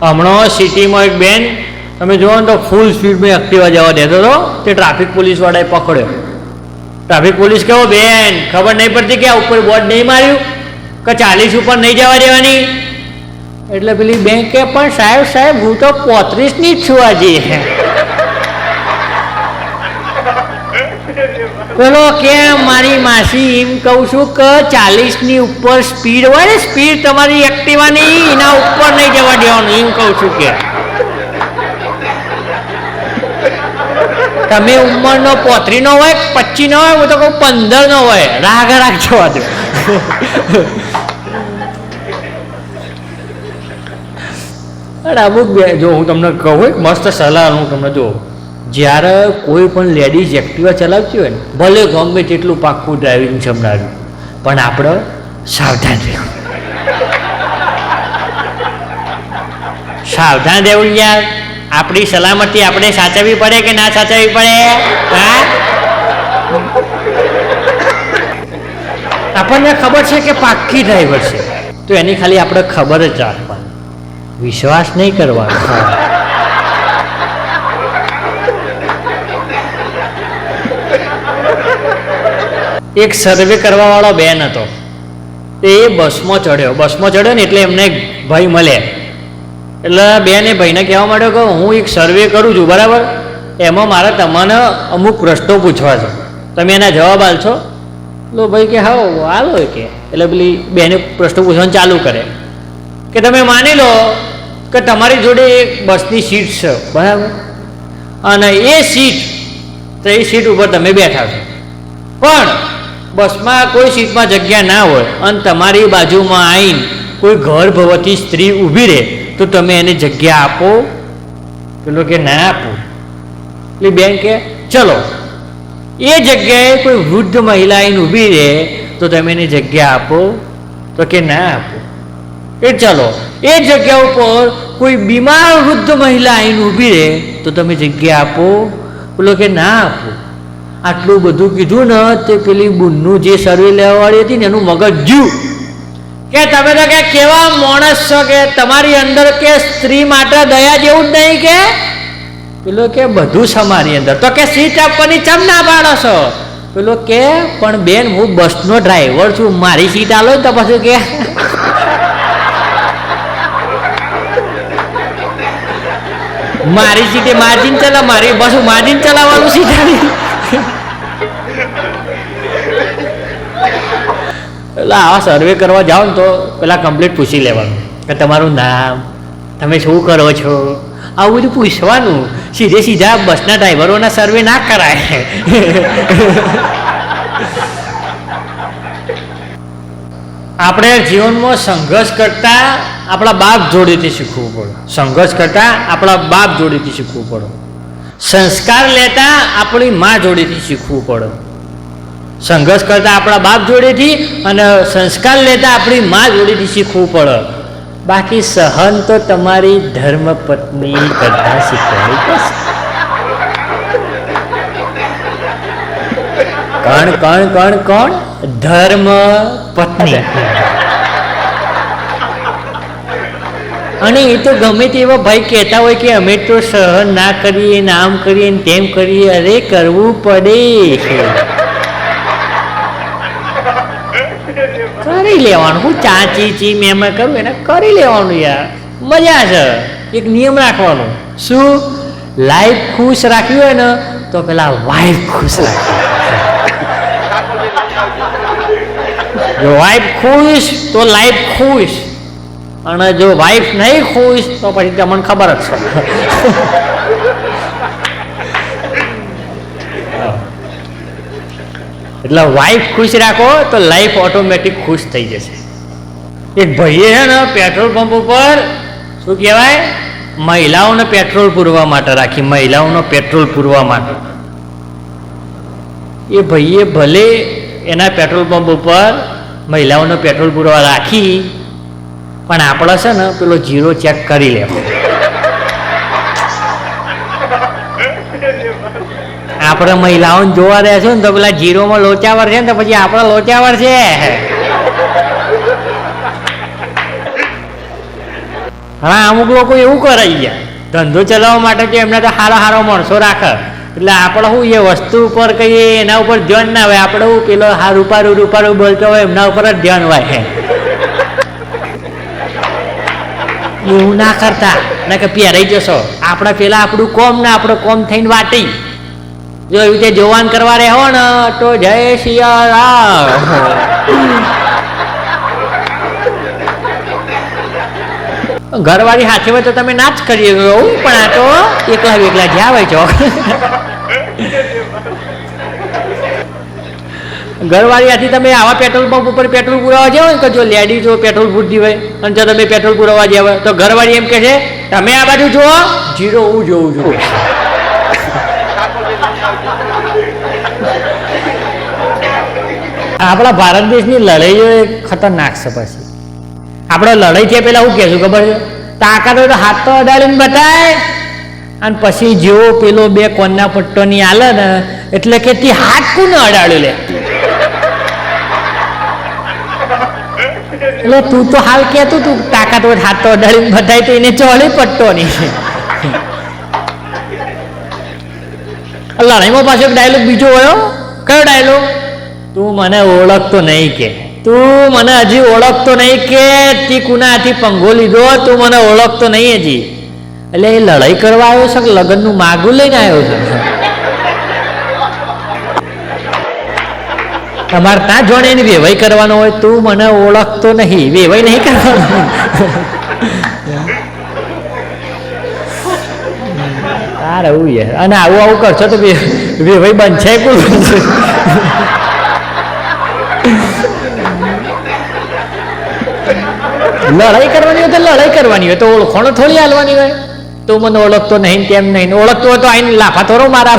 હમણાં સિટીમાં એક બેન, તમે જુઓ ને તો ફૂલ સ્પીડમાં એક્ટિવા જવા દેતો હતો, તે ટ્રાફિક પોલીસવાળાએ પકડ્યો. ટ્રાફિક પોલીસ કેવો બેન, ખબર નહીં પડતી કે આ ઉપર બોર્ડ નહીં માર્યું? કે ચાલીસ ઉપર નહીં જવા દેવાની? એટલે પેલી બેન કે, પણ સાહેબ સાહેબ, હું તો પોત્રીસની જ છું હજી પેલો કે મારી માસી? એમ કહું છું કે ચાલીસની ઉપર સ્પીડ હોય ને, સ્પીડ તમારી એક્ટિવાની એના ઉપર નહીં જવા દેવાનું, એમ કહું છું કે. તમે ઉંમરનો પોત્રીનો હોય પચીનો હોય, હું તો કહું પંદરનો હોય. રાગ રાખજો આજે અરે, અમુક જો હું તમને કહું મસ્ત સલાહ હું તમને જો જ્યારે કોઈ પણ લેડીઝ એક્ટિવા ચલાવતી હોય ને, ભલે ગમે તેટલું પાક્કું ડ્રાઇવિંગ સમજાવ્યું પણ આપણે સાવધાન રહેવું. સાવધાન રહેવું યાર. આપણી સલામતી આપણે સાચવવી પડે કે ના સાચવવી પડે? હા? આપણને ખબર છે કે પાક્કી ડ્રાઈવર છે. તો એની ખાલી આપણે ખબર જ રાખવાની. વિશ્વાસ નહીં કરવાનો. એક સર્વે કરવાવાળો બેન હતો. તે બસમાં ચડ્યો. બસમાં ચડ્યો ને એટલે એમને ભાઈ મળે. એટલે બેને ભાઈને કહેવા માંડ્યો કે હું એક સર્વે કરું છું, બરાબર? એમાં મારે તમને અમુક પ્રશ્નો પૂછવા છે. તમે એના જવાબ આલશો લો ભાઈ કે હા હાલો કે. એટલે પેલી બેને પ્રશ્નો પૂછવાનું ચાલુ કરે. કે તમે માની લો કે તમારી જોડે એક બસની સીટ છે, બરાબર? અને એ સીટ, તો એ સીટ ઉપર તમે બેઠા છો. પણ બસમાં કોઈ સીટમાં જગ્યા ના હોય અને તમારી બાજુમાં આવીને કોઈ ગર્ભવતી સ્ત્રી ઊભી રહે, તો તમે એને જગ્યા આપો. પેલો કે, ના આપો. એટલે બેન કે, ચલો, એ જગ્યાએ કોઈ વૃદ્ધ મહિલા આવીને ઊભી રહે, તો તમે એને જગ્યા આપો. તો કે, ના આપો. એ ચલો, એ જગ્યા ઉપર કોઈ બીમાર વૃદ્ધ મહિલા આવીને ઊભી રહે, તો તમે જગ્યા આપો. પેલો કે, ના આપો. આટલું બધું કીધું ને, તે પેલી બુનનું જે સર્વે લેવાવાળી હતી ને, એનું મગજ જ્યુ. કે તમે તો કે કેવા માણસ છો કે તમારી અંદર કે સ્ત્રી માટે દયા જેવું જ નહીં કે? પેલો કે બધું છે મારી અંદર. તો કે સીટ આપવાની ચમ ના પાડો છો? પેલો કે પણ બેન, હું બસનો ડ્રાઈવર છું. મારી સીટ આલો તો પછી કે મારી સીટે માર્જિન ચલાવ મારી બસ માર્જિન ચલાવવાનું સીટ એટલે આવા સર્વે કરવા જાઓ ને તો પેલા કમ્પ્લીટ પૂછી લેવાનું કે તમારું નામ, તમે શું કરો છો? આવું બધું પૂછવાનું. સીધે સીધા બસના ડ્રાઈવરોના સર્વે ના કરાય. આપણે જીવનમાં સંઘર્ષ કરતા આપણા બાપ જોડેથી શીખવું પડે. સંઘર્ષ કરતા આપણા બાપ જોડેથી શીખવું પડે. સંસ્કાર લેતા આપણી મા જોડેથી શીખવું પડે. સંઘર્ષ કરતા આપણા બાપ જોડેથી અને સંસ્કાર લેતા આપણી મા જોડેથી શીખવું પડે. બાકી સહન તો તમારી ધર્મ પત્ની કરતા શીખવાની કણ કણ, કોણ કોણ? ધર્મ પત્ની અને એ તો ગમે તેવા ભાઈ કહેતા હોય કે અમે તો સહન ના કરીએ ને આમ કરીએ તેમ કરીએ, અરે કરવું પડે કરી લેવાનું. હું ચાચી ચી મેં મેં કરું એને કરી લેવાનું યાર. મજા છે. એક નિયમ રાખવાનો. શું? લાઈફ ખુશ રાખવી હોય ને તો પેલા વાઈફ ખુશ રાખવી જો વાઈફ ખુશ તો લાઈફ ખુશ. અને જો વાઈફ નહીં ખુશ તો પછી તમને ખબર જ છે. એટલે વાઈફ ખુશ રાખો તો લાઈફ ઓટોમેટિક ખુશ થઈ જશે. એક ભાઈએ છે ને પેટ્રોલ પંપ ઉપર, શું કહેવાય? મહિલાઓને પેટ્રોલ પૂરવા માટે રાખી, મહિલાઓનો પેટ્રોલ પૂરવા માટે. એ ભાઈએ ભલે એના પેટ્રોલ પંપ ઉપર મહિલાઓનો પેટ્રોલ પૂરવા રાખી, પણ આપણે છે ને પેલો જીરો ચેક કરી લેવો. આપણે મહિલાઓને જોવા રહ્યા છો ને તો પેલા જીરોમાં લોચાવર છે ને તો પછી આપણે લોચાવર છે. હા અમુક લોકો એવું કરે છે, ધંધો ચલાવવા માટે કે એમને તો સારા સારા માણસો રાખે. એટલે આપણે શું એ વસ્તુ ઉપર કહીએ, એના ઉપર ધ્યાન ના હોય. આપણે શું પેલો હા, રૂપારું રૂપારું બોલતો હોય, એમના ઉપર જ ધ્યાન હોય. એવું ના કરતા. ના કે પહેરાઈ જશો. આપણે પેલા આપણું કોમ ને આપણો કોમ થઈને વાટી. જો એવી રીતે જોવાન કરવા રહો ને, તો જય શિયારામ ઘરવાળી હાથે હોય તો તમે ના જ કરીએ. એવું પણ આ તો એકલા એકલા જ્યાં હોય છો. ઘરવાળી આથી તમે આવા પેટ્રોલ પંપ ઉપર પેટ્રોલ પુરાવા જાઓ ને તો જો લેડીઝો પેટ્રોલ પૂરતી હોય, અને જો તમે પેટ્રોલ પુરાવા જાવ તો ઘરવાળી એમ કહે છે તમે આ બાજુ જુઓ. જીરો હું જોઉં છું આપણા ભારત દેશની લડાઈઓ એ ખતરનાક છે પછી. આપણે લડાઈ થયા પહેલા શું કહેશું ખબર છે? તાકાત હોય તો હાથ તો અડાડીને બતાય. અને પછી જેવો પેલો બે કોનના પટ્ટોની આલે ને એટલે કે તે હાથ કોને અડાડ્યું લે? એટલે તું તો હાલ કહેતું તું તાકાત હોય તો હાથ તો અડાડીને બતાય તો એને ચોળી પટ્ટો નહીં. લડાઈમાં પાછો એક ડાયલોગ બીજો હોયો કયો ડાયલોગ તું મને ઓળખતો નહીં કે. તું મને હજી ઓળખતો નહીં કે. તી કુનાથી પંગો લીધો, તું મને ઓળખતો નહીં હજી. એટલે એ લડાઈ કરવા આવ્યો છે કે લગ્નનું માગું લઈને આવ્યો છે? તમારે ત્યાં જોડે એને વેવાઈ કરવાનો હોય, તું મને ઓળખતો નહીં. વેવાઈ નહીં કરવાનો. આ એવું યાર અને આવું આવું કરશો તો વેવાઈ બનશે કોણ લડાઈ કરવાની હોય તો લડાઈ કરવાની હોય. તો ઓળખોણો થોડી હાલવાની હોય. તું મને ઓળખતો નહીં તેમ નહીં. ઓળખતો હોય તો આઈને લાફા થોડો મારા